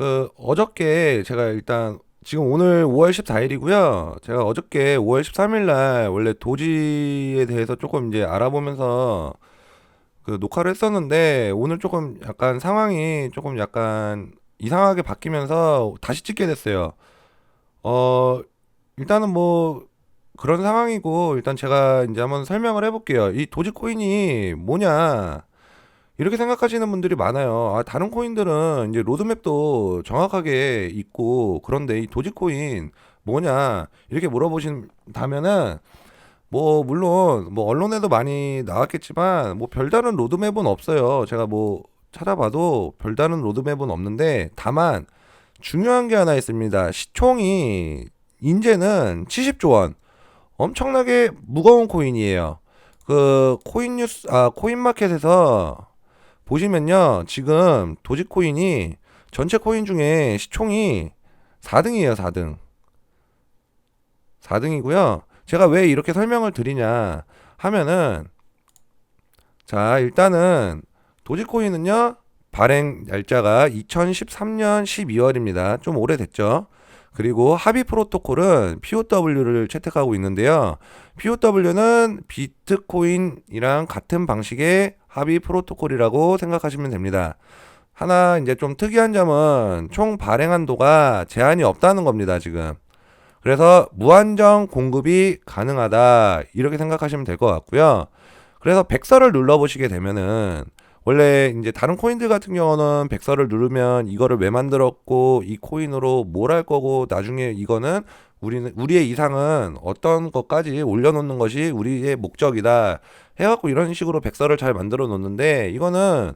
그 어저께 제가 일단 지금 오늘 5월 14일이고요. 제가 어저께 5월 13일 날 원래 도지에 대해서 조금 이제 알아보면서 그 녹화를 했었는데 오늘 조금 약간 상황이 조금 약간 이상하게 바뀌면서 다시 찍게 됐어요. 어, 일단은 뭐 그런 상황이고 일단 제가 이제 한번 설명을 해볼게요. 이 도지코인이 뭐냐? 이렇게 생각하시는 분들이 많아요. 아, 다른 코인들은 이제 로드맵도 정확하게 있고 그런데 이 도지코인 뭐냐? 이렇게 물어보신다면은 뭐 물론 뭐 언론에도 많이 나왔겠지만 뭐 별다른 로드맵은 없어요. 제가 뭐 찾아봐도 별다른 로드맵은 없는데 다만 중요한 게 하나 있습니다. 시총이 인제는 70조 원. 엄청나게 무거운 코인이에요. 그 코인 뉴스 아 코인 마켓에서 보시면요. 지금 도지코인이 전체 코인 중에 시총이 4등이에요, 4등. 4등이고요. 제가 왜 이렇게 설명을 드리냐 하면은 자, 일단은 도지코인은요. 발행 날짜가 2013년 12월입니다. 좀 오래됐죠. 그리고 합의 프로토콜은 POW를 채택하고 있는데요. POW는 비트코인이랑 같은 방식의 합의 프로토콜이라고 생각하시면 됩니다. 하나 이제 좀 특이한 점은 총 발행 한도가 제한이 없다는 겁니다, 지금. 그래서 무한정 공급이 가능하다. 이렇게 생각하시면 될 것 같고요. 그래서 백서를 눌러보시게 되면은 원래 이제 다른 코인들 같은 경우는 백서를 누르면 이거를 왜 만들었고 이 코인으로 뭘 할 거고 나중에 이거는 우리는 우리의 이상은 어떤 것까지 올려놓는 것이 우리의 목적이다 해갖고 이런 식으로 백서를 잘 만들어 놓는데 이거는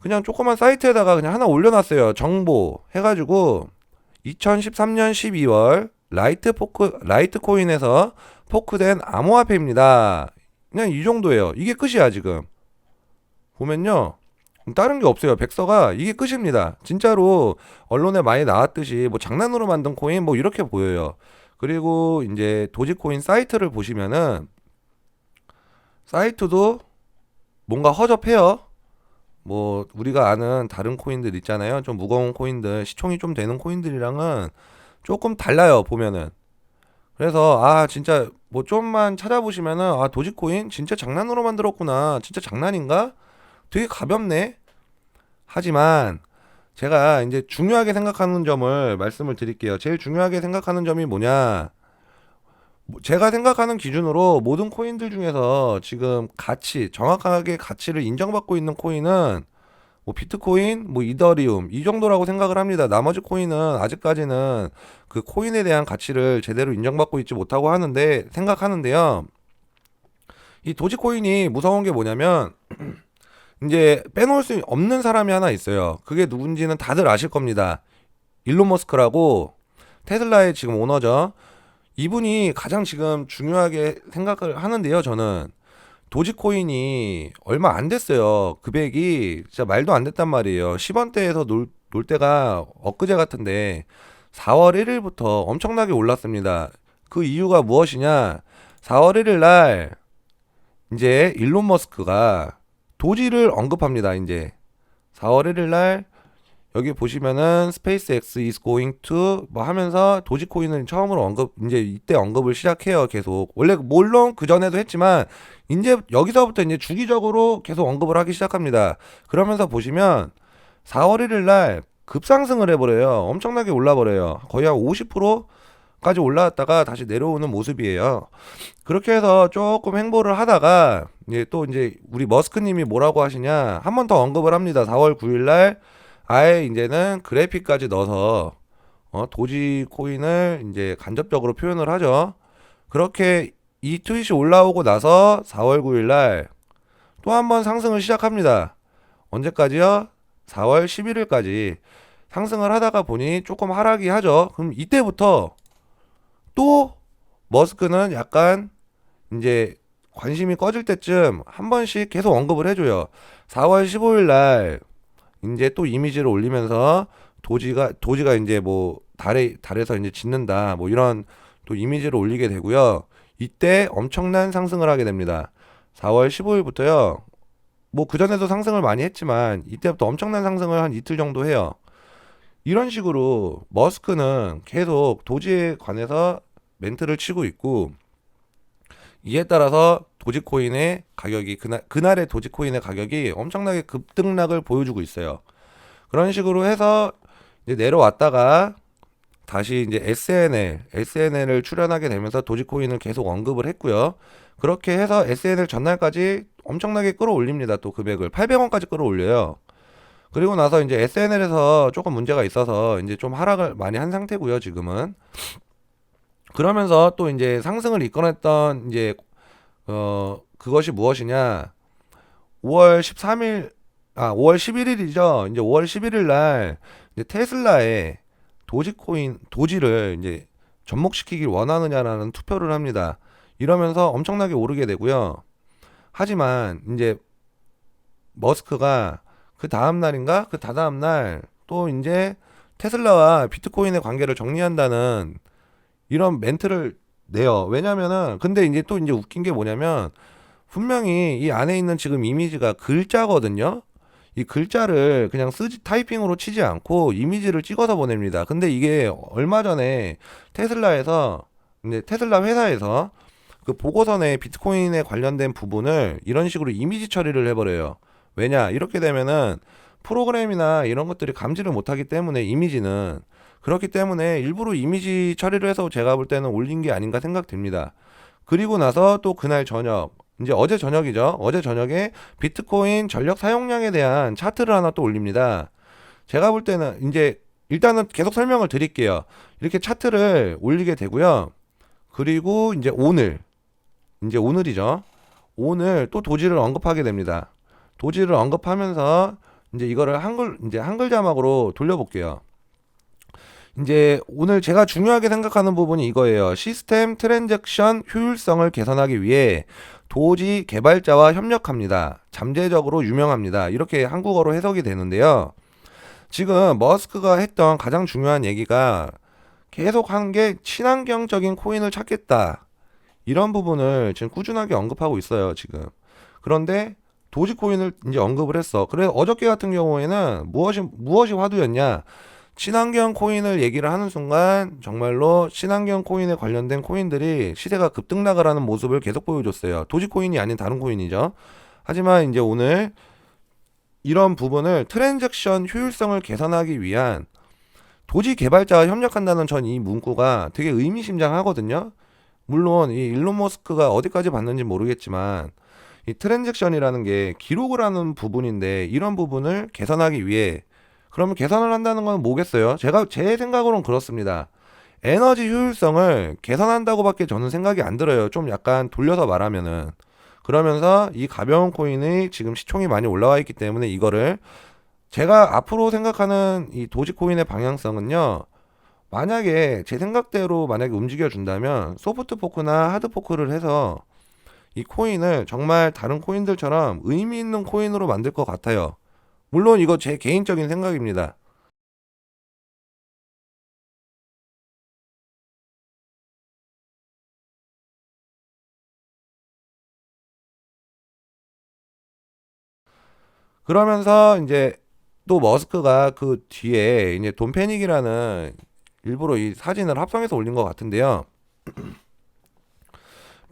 그냥 조그만 사이트에다가 그냥 하나 올려놨어요 정보 해가지고 2013년 12월 라이트 포크 라이트 코인에서 포크된 암호화폐입니다. 그냥 이 정도예요. 이게 끝이야 지금. 보면요. 다른 게 없어요. 백서가 이게 끝입니다. 진짜로 언론에 많이 나왔듯이 뭐 장난으로 만든 코인 뭐 이렇게 보여요. 그리고 이제 도지코인 사이트를 보시면은 사이트도 뭔가 허접해요. 뭐 우리가 아는 다른 코인들 있잖아요. 좀 무거운 코인들, 시총이 좀 되는 코인들이랑은 조금 달라요. 보면은. 그래서 아 진짜 뭐 좀만 찾아보시면은 아 도지코인 진짜 장난으로 만들었구나. 진짜 장난인가? 되게 가볍네. 하지만 제가 이제 중요하게 생각하는 점을 말씀을 드릴게요. 제일 중요하게 생각하는 점이 뭐냐? 뭐 제가 생각하는 기준으로 모든 코인들 중에서 지금 가치, 정확하게 가치를 인정받고 있는 코인은 뭐 비트코인, 뭐 이더리움 이 정도라고 생각을 합니다. 나머지 코인은 아직까지는 그 코인에 대한 가치를 제대로 인정받고 있지 못하고 하는데 생각하는데요. 이 도지코인이 무서운 게 뭐냐면 이제 빼놓을 수 없는 사람이 하나 있어요. 그게 누군지는 다들 아실 겁니다. 일론 머스크라고 테슬라의 지금 오너죠. 이분이 가장 지금 중요하게 생각을 하는데요. 저는 도지코인이 얼마 안 됐어요. 금액이 진짜 말도 안 됐단 말이에요. 10원대에서 놀, 놀 때가 엊그제 같은데 4월 1일부터 엄청나게 올랐습니다. 그 이유가 무엇이냐? 4월 1일 날 이제 일론 머스크가 도지를 언급합니다. 이제 4월 1일 날 여기 보시면은 스페이스X is going to 뭐 하면서 도지코인을 처음으로 언급 이제 이때 언급을 시작해요. 계속 원래 물론 그 전에도 했지만 이제 여기서부터 이제 주기적으로 계속 언급을 하기 시작합니다. 그러면서 보시면 4월 1일 날 급상승을 해버려요. 엄청나게 올라버려요. 거의 한 50% 까지 올라왔다가 다시 내려오는 모습이에요. 그렇게 해서 조금 행보를 하다가 이제 또 이제 우리 머스크님이 뭐라고 하시냐 한 번 더 언급을 합니다. 4월 9일 날 아예 이제는 그래픽까지 넣어서 어, 도지 코인을 이제 간접적으로 표현을 하죠. 그렇게 이 트윗이 올라오고 나서 4월 9일 날 또 한 번 상승을 시작합니다. 언제까지요? 4월 11일까지 상승을 하다가 보니 조금 하락이 하죠. 그럼 이때부터 또 머스크는 약간 이제 관심이 꺼질 때쯤 한 번씩 계속 언급을 해줘요. 4월 15일 날 이제 또 이미지를 올리면서 도지가 도지가 이제 뭐 달에 달에서 이제 짓는다 뭐 이런 또 이미지를 올리게 되고요. 이때 엄청난 상승을 하게 됩니다. 4월 15일부터요. 뭐 그전에도 상승을 많이 했지만 이때부터 엄청난 상승을 한 이틀 정도 해요. 이런 식으로 머스크는 계속 도지에 관해서 멘트를 치고 있고 이에 따라서 도지코인의 가격이 그날 그날의 도지코인의 가격이 엄청나게 급등락을 보여주고 있어요. 그런 식으로 해서 이제 내려왔다가 다시 이제 SNL, SNL을 출연하게 되면서 도지코인을 계속 언급을 했고요. 그렇게 해서 SNL 전날까지 엄청나게 끌어올립니다. 또 금액을 800원까지 끌어올려요. 그리고 나서 이제 SNL에서 조금 문제가 있어서 이제 좀 하락을 많이 한 상태고요. 지금은 그러면서 또 이제 상승을 이끌어냈던 이제 어 그것이 무엇이냐? 5월 13일 아 5월 11일이죠. 이제 5월 11일 날 이제 테슬라의 도지코인 도지를 이제 접목시키길 원하느냐라는 투표를 합니다. 이러면서 엄청나게 오르게 되고요. 하지만 이제 머스크가 그 다음 날인가 그 다다음 날 또 이제 테슬라와 비트코인의 관계를 정리한다는 이런 멘트를 내요. 왜냐면은 근데 이제 또 이제 웃긴 게 뭐냐면 분명히 이 안에 있는 지금 이미지가 글자거든요. 이 글자를 그냥 쓰지 타이핑으로 치지 않고 이미지를 찍어서 보냅니다. 근데 이게 얼마 전에 테슬라에서 이제 테슬라 회사에서 그 보고서내 비트코인에 관련된 부분을 이런 식으로 이미지 처리를 해버려요. 왜냐? 이렇게 되면은 프로그램이나 이런 것들이 감지를 못하기 때문에 이미지는 그렇기 때문에 일부러 이미지 처리를 해서 제가 볼 때는 올린 게 아닌가 생각됩니다. 그리고 나서 또 그날 저녁 이제 어제 저녁이죠. 어제 저녁에 비트코인 전력 사용량에 대한 차트를 하나 또 올립니다. 제가 볼 때는 이제 일단은 계속 설명을 드릴게요. 이렇게 차트를 올리게 되고요. 그리고 이제 오늘 이제 오늘이죠. 오늘 또 도지를 언급하게 됩니다. 도지를 언급하면서 이제 이거를 한글 이제 한글 자막으로 돌려볼게요. 이제 오늘 제가 중요하게 생각하는 부분이 이거예요. 시스템 트랜잭션 효율성을 개선하기 위해 도지 개발자와 협력합니다. 잠재적으로 유명합니다. 이렇게 한국어로 해석이 되는데요. 지금 머스크가 했던 가장 중요한 얘기가 계속 하는 게 친환경적인 코인을 찾겠다. 이런 부분을 지금 꾸준하게 언급하고 있어요, 지금. 그런데 도지코인을 이제 언급을 했어. 그래 어저께 같은 경우에는 무엇이 무엇이 화두였냐? 친환경 코인을 얘기를 하는 순간 정말로 친환경 코인에 관련된 코인들이 시세가 급등락을 하는 모습을 계속 보여줬어요. 도지코인이 아닌 다른 코인이죠. 하지만 이제 오늘 이런 부분을 트랜잭션 효율성을 개선하기 위한 도지 개발자와 협력한다는 전 이 문구가 되게 의미심장하거든요. 물론 이 일론 머스크가 어디까지 봤는지 모르겠지만 이 트랜잭션이라는 게 기록을 하는 부분인데 이런 부분을 개선하기 위해 그러면 개선을 한다는 건 뭐겠어요? 제가 제 생각으로는 그렇습니다. 에너지 효율성을 개선한다고밖에 저는 생각이 안 들어요. 좀 약간 돌려서 말하면은 그러면서 이 가벼운 코인이 지금 시총이 많이 올라와 있기 때문에 이거를 제가 앞으로 생각하는 이 도지코인의 방향성은요. 만약에 제 생각대로 만약에 움직여 준다면 소프트 포크나 하드 포크를 해서 이 코인을 정말 다른 코인들처럼 의미 있는 코인으로 만들 것 같아요. 물론 이거 제 개인적인 생각입니다. 그러면서 이제 또 머스크가 그 뒤에 이제 돈 패닉이라는 일부러 이 사진을 합성해서 올린 것 같은데요.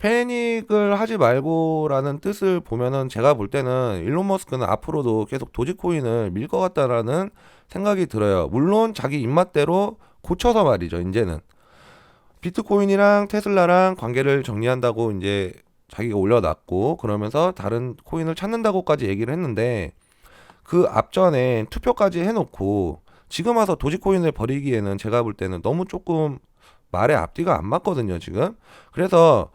패닉을 하지 말고라는 뜻을 보면은 제가 볼 때는 일론 머스크는 앞으로도 계속 도지코인을 밀 것 같다라는 생각이 들어요. 물론 자기 입맛대로 고쳐서 말이죠. 이제는 비트코인이랑 테슬라랑 관계를 정리한다고 이제 자기가 올려놨고 그러면서 다른 코인을 찾는다고까지 얘기를 했는데 그 앞전에 투표까지 해놓고 지금 와서 도지코인을 버리기에는 제가 볼 때는 너무 조금 말의 앞뒤가 안 맞거든요, 지금. 그래서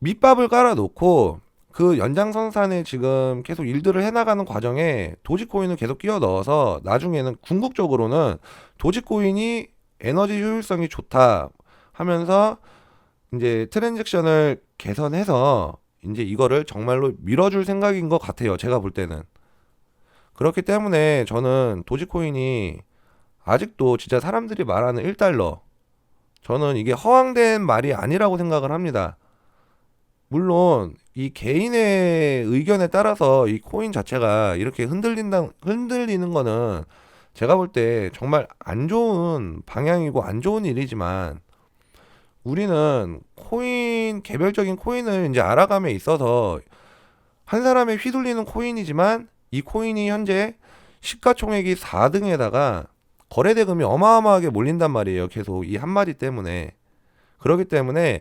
밑밥을 깔아놓고 그 연장선상에 지금 계속 일들을 해나가는 과정에 도지코인을 계속 끼워 넣어서 나중에는 궁극적으로는 도지코인이 에너지 효율성이 좋다 하면서 이제 트랜잭션을 개선해서 이제 이거를 정말로 밀어줄 생각인 것 같아요. 제가 볼 때는. 그렇기 때문에 저는 도지코인이 아직도 진짜 사람들이 말하는 1달러 저는 이게 허황된 말이 아니라고 생각을 합니다. 물론 이 개인의 의견에 따라서 이 코인 자체가 이렇게 흔들린다 흔들리는 거는 제가 볼 때 정말 안 좋은 방향이고 안 좋은 일이지만 우리는 코인 개별적인 코인을 이제 알아감에 있어서 한 사람의 휘둘리는 코인이지만 이 코인이 현재 시가총액이 4등에다가 거래 대금이 어마어마하게 몰린단 말이에요. 계속 이 한마디 때문에. 그렇기 때문에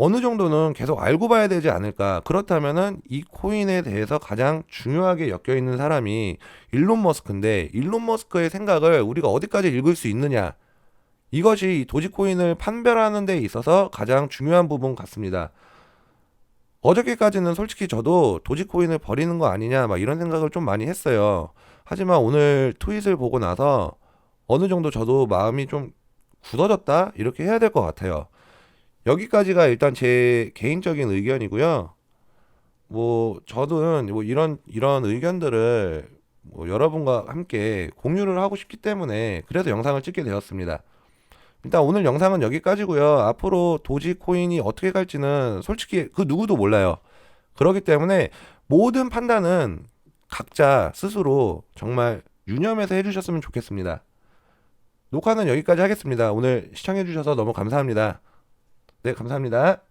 어느 정도는 계속 알고 봐야 되지 않을까. 그렇다면은 이 코인에 대해서 가장 중요하게 엮여 있는 사람이 일론 머스크인데 일론 머스크의 생각을 우리가 어디까지 읽을 수 있느냐. 이것이 이 도지코인을 판별하는 데 있어서 가장 중요한 부분 같습니다. 어저께까지는 솔직히 저도 도지코인을 버리는 거 아니냐 막 이런 생각을 좀 많이 했어요. 하지만 오늘 트윗을 보고 나서 어느 정도 저도 마음이 좀 굳어졌다 이렇게 해야 될 것 같아요. 여기까지가 일단 제 개인적인 의견이고요. 뭐 저는 뭐 이런 이런 의견들을 뭐 여러분과 함께 공유를 하고 싶기 때문에 그래서 영상을 찍게 되었습니다. 일단 오늘 영상은 여기까지고요. 앞으로 도지코인이 어떻게 갈지는 솔직히 그 누구도 몰라요. 그렇기 때문에 모든 판단은 각자 스스로 정말 유념해서 해주셨으면 좋겠습니다. 녹화는 여기까지 하겠습니다. 오늘 시청해주셔서 너무 감사합니다. 네, 감사합니다.